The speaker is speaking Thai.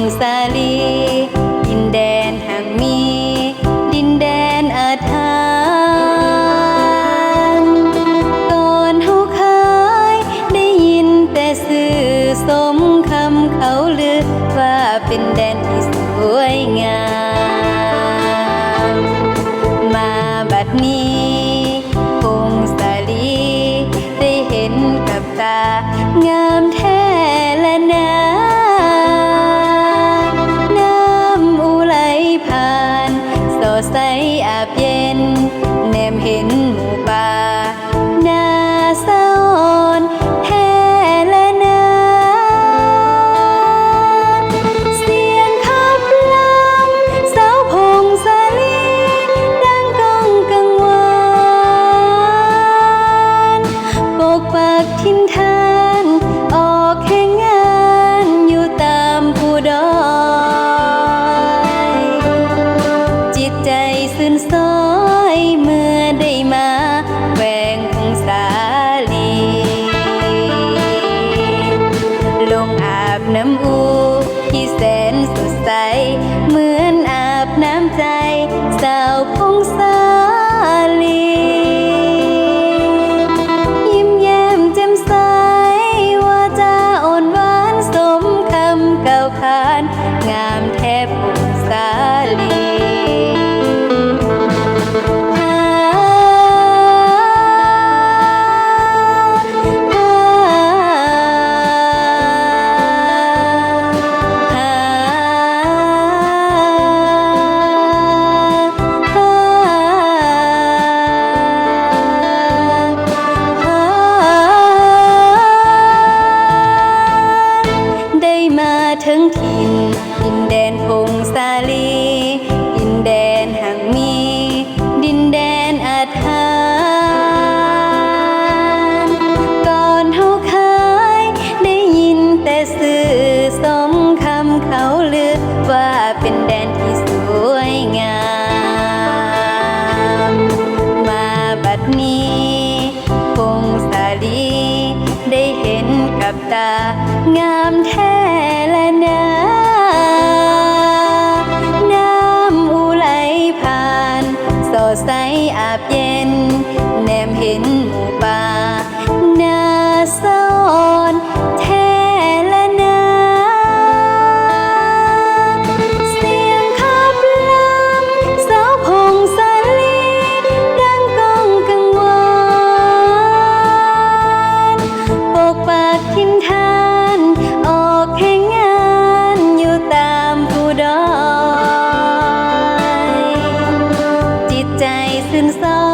งสาลี ดินแดนห่างมี ดินแดนอาถรรพ์ตอนเฮาคายได้ยินแต่สื่อสมคำเขาลือ ว่าเป็นแดนที่สวยงาม มาบัดนี้ ทินทาน ออกแห่งงานอยู่ตามผู้ดอย จิตใจสื่นซอยเมื่อได้มาแวงคงสาลี ลงอาบน้ำอุ่น เก่าขานงาม ตางามแท้ thousand